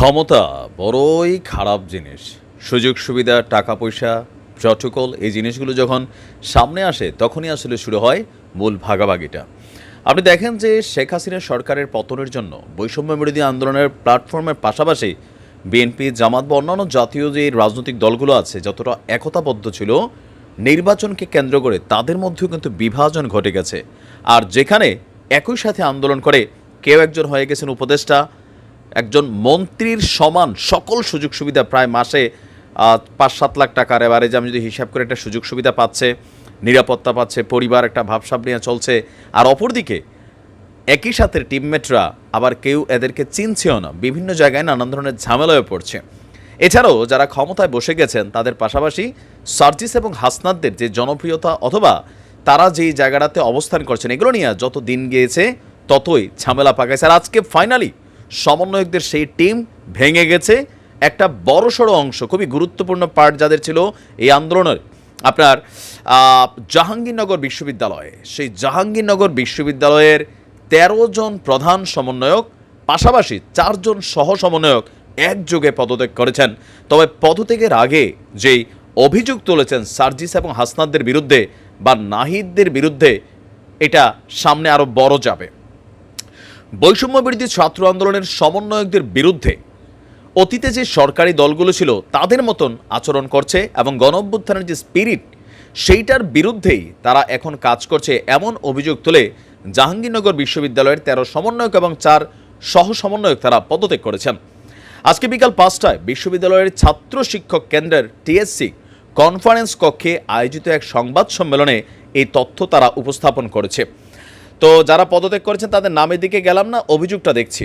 ক্ষমতা বড়ই খারাপ জিনিস। সুযোগ, সুবিধা, টাকা, পয়সা প্রটোকল এই জিনিসগুলো যখন সামনে আসে, তখনই আসলে শুরু হয় মূল ভাগাভাগিটা। আপনি দেখেন যে শেখ হাসিনা সরকারের পতনের জন্য বৈষম্য বিরোধী আন্দোলনের প্ল্যাটফর্মের পাশাপাশি বিএনপি, জামাত বা অন্যান্য জাতীয় যে রাজনৈতিক দলগুলো আছে, যতটা একতাবদ্ধ ছিল, নির্বাচনকে কেন্দ্র করে তাদের মধ্যেও কিন্তু বিভাজন ঘটে গেছে। আর যেখানে একই সাথে আন্দোলন করে কেউ একজন হয়ে গেছেন উপদেষ্টা একজন মন্ত্রীর সমান সকল সুযোগ সুবিধা প্রায় মাসে পাঁচ সাত লাখ টাকার এবারে যে আমি যদি হিসাব করে একটা সুযোগ সুবিধা পাচ্ছে, নিরাপত্তা পাচ্ছে, পরিবার একটা ভাবসাব নিয়ে চলছে, আর অপরদিকে একই সাথে টিমমেটরা আবার কেউ এদেরকে চিনছেও না, বিভিন্ন জায়গায় নানান ধরনের ঝামেলায় পড়ছে। এছাড়াও যারা ক্ষমতায় বসে গেছেন, তাদের পাশাপাশি সার্জিস এবং হাসনাদদের যে জনপ্রিয়তা অথবা তারা যেই জায়গাটাতে অবস্থান করছেন, এগুলো নিয়ে যত দিন গিয়েছে, ততই ঝামেলা পাকাইছে। আর আজকে ফাইনালি সমন্বয়কদের সেই টিম ভেঙে গেছে। একটা বড়সড় অংশ, খুবই গুরুত্বপূর্ণ পার্ট যাদের ছিল এই আন্দোলনের। আপনার জাহাঙ্গীরনগর বিশ্ববিদ্যালয়ে, সেই জাহাঙ্গীরনগর বিশ্ববিদ্যালয়ের তেরো জন প্রধান সমন্বয়ক, পাশাপাশি চারজন সহ সমন্বয়ক একযোগে পদত্যাগ করেছেন। তবে পদত্যাগের আগে যেই অভিযোগ তুলেছেন সার্জিস এবং হাসনাদদের বিরুদ্ধে বা নাহিদদের বিরুদ্ধে, এটা সামনে আরও বড় যাবে। বৈষম্য বিরোধী ছাত্র আন্দোলনের সমন্বয়কদের বিরুদ্ধে অতীতে যে সরকারি দলগুলো ছিল, তাদের মতন আচরণ করছে এবং গণ যে স্পিরিট সেইটার বিরুদ্ধেই তারা এখন কাজ করছে এমন অভিযোগ তুলে জাহাঙ্গীরনগর বিশ্ববিদ্যালয়ের তেরো সমন্বয়ক এবং চার সহ সমন্বয়ক তারা পদত্যাগ করেছেন। আজকে বিকাল পাঁচটায় বিশ্ববিদ্যালয়ের ছাত্র শিক্ষক কেন্দ্রের টিএসসি কনফারেন্স কক্ষে আয়োজিত এক সংবাদ সম্মেলনে এই তথ্য তারা উপস্থাপন করেছে। তো যারা পদত্যাগ করেছেন, তাদের নামের দিকে গেলাম না, অভিযোগটা দেখছি।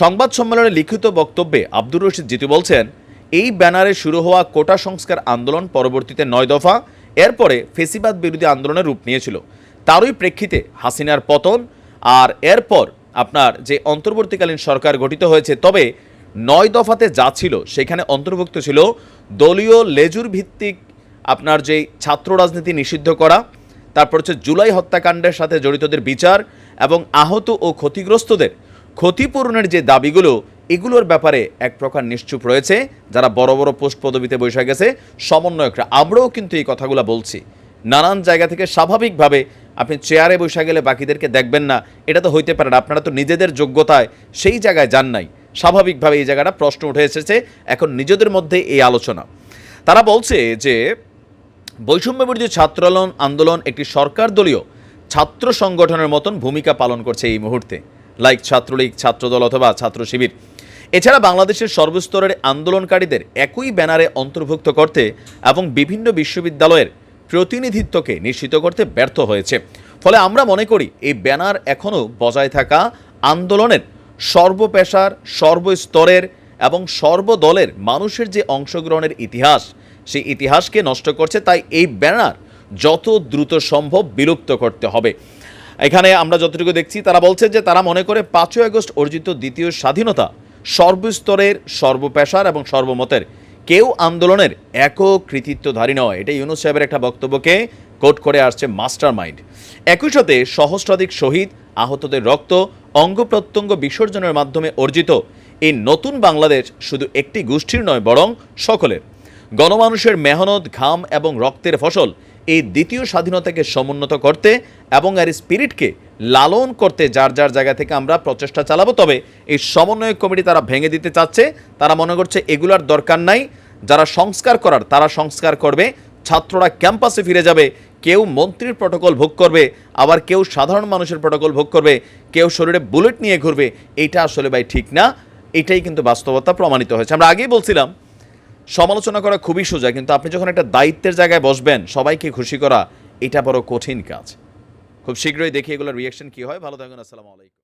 সংবাদ সম্মেলনে লিখিত বক্তব্যে আব্দুর রশিদ জিতু বলছেন, এই ব্যানারে শুরু হওয়া কোটা সংস্কার আন্দোলন পরবর্তীতে নয় দফা, এরপরে ফেসিবাদ বিরোধী আন্দোলনের রূপ নিয়েছিল। তারই প্রেক্ষিতে হাসিনার পতন আর এরপর আপনার যে অন্তর্বর্তীকালীন সরকার গঠিত হয়েছে, তবে নয় দফাতে যা ছিল, সেখানে অন্তর্ভুক্ত ছিল দলীয় লেজুর ভিত্তিক আপনার যে ছাত্র রাজনীতি নিষিদ্ধ করা তারপর হচ্ছে জুলাই হত্যাকাণ্ডের সাথে জড়িতদের বিচার এবং আহত ও ক্ষতিগ্রস্তদের ক্ষতিপূরণের যে দাবিগুলো, এগুলোর ব্যাপারে এক প্রকার নিশ্চুপ রয়েছে। যারা বড় বড় পোস্ট পদবিতে বসে গেছে, সমন্বয়করা, আমরাও কিন্তু এই কথাগুলো বলছি। নানান জায়গা থেকে স্বাভাবিকভাবে আপনি চেয়ারে বসে গেলে বাকিদেরকে দেখবেন না, এটা তো হইতে পারে না। আপনারা তো নিজেদের যোগ্যতায় সেই জায়গায় যান নাই। স্বাভাবিকভাবে এই জায়গাটা প্রশ্ন উঠে এসেছে, এখন নিজেদের মধ্যে এই আলোচনা। তারা বলছে যে বৈষম্য বিরোধী ছাত্র আন্দোলন- আন্দোলন একটি সরকার দলীয় ছাত্র সংগঠনের মতন ভূমিকা পালন করছে এই মুহূর্তে, লাইক ছাত্রলীগ, ছাত্রদল অথবা ছাত্র শিবির। এছাড়া বাংলাদেশের সর্বস্তরের আন্দোলনকারীদের একই ব্যানারে অন্তর্ভুক্ত করতে এবং বিভিন্ন বিশ্ববিদ্যালয়ের প্রতিনিধিত্বকে নিশ্চিত করতে ব্যর্থ হয়েছে। ফলে আমরা মনে করি, এই ব্যানার এখনও বজায় থাকা আন্দোলনের সর্বপেশার, সর্বস্তরের এবং সর্বদলের মানুষের যে অংশগ্রহণের ইতিহাস সেই ইতিহাসকে নষ্ট করছে, তাই এই ব্যানার যত দ্রুত সম্ভব বিলুপ্ত করতে হবে। এখানে আমরা যতটুকু দেখছি, তারা বলছে যে তারা মনে করে পাঁচই আগস্ট অর্জিত দ্বিতীয় স্বাধীনতা সর্বস্তরের সর্বপেশার এবং সর্বমতের, কেউ আন্দোলনের একক কৃতিত্বধারী নয়। এটা ইউনুস সাহেবের একটা বক্তব্যকে কোট করে আসছে মাস্টার মাইন্ড একই সাথে সহস্রাধিক শহীদ, আহতদের রক্ত, অঙ্গ প্রত্যঙ্গ বিসর্জনের মাধ্যমে অর্জিত এই নতুন বাংলাদেশ শুধু একটি গোষ্ঠীর নয়, বরং সকলের। গণমানুষের মেহনত, ঘাম এবং রক্তের ফসল এই দ্বিতীয় স্বাধীনতাকে সমুন্নত করতে এবং এর স্পিরিটকে লালন করতে যার যার জায়গা থেকে আমরা প্রচেষ্টা চালাবো, তবে এই সমন্বয় কমিটি তারা ভেঙে দিতে চাচ্ছে। তারা মনে করছে এগুলার দরকার নাই। যারা সংস্কার করার, তারা সংস্কার করবে। ছাত্ররা ক্যাম্পাসে ফিরে যাবে। কেউ মন্ত্রীর প্রটোকল ভোগ করবে, আবার কেউ সাধারণ মানুষের প্রটোকল ভোগ করবে, কেউ শরীরে বুলেট নিয়ে ঘুরবে। এটা আসলে ভাই ঠিক না। এটাই কিন্তু বাস্তবতা প্রমাণিত হয়েছে। আমরা আগেই বলছিলাম সমালোচনা করা খুবই সোজা, কিন্তু আপনি যখন একটা দায়িত্বের জায়গায় বসবেন, সবাইকে খুশি করা এটা বড় কঠিন কাজ। খুব শীঘ্রই দেখি এগুলোর রিয়াকশন কী হয়। ভালো থাকুন, আসসালামু আলাইকুম।